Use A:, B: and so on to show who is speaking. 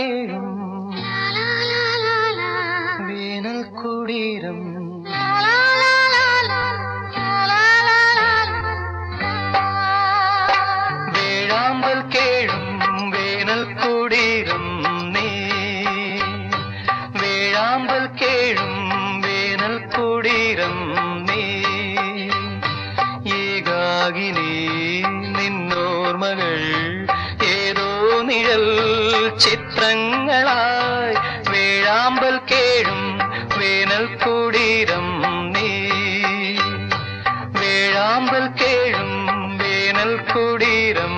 A: കേഴും വേനൽ കുടീരം വേഴാമ്പൽ കേഴും വേനൽ കുടീരം നീ. വേഴാമ്പൽ കേഴും വേനൽ കുടീരം നീ. ഏകാകിനീ നിന്നോർമകൾ ഏതോ നിഴൽ ചിത്ത ചിത്രങ്ങളായി വേഴാമ്പൽ കേഴും വേനൽ കുടീരം നീ. വേഴാമ്പൽ കേഴും വേനൽ കുടീരം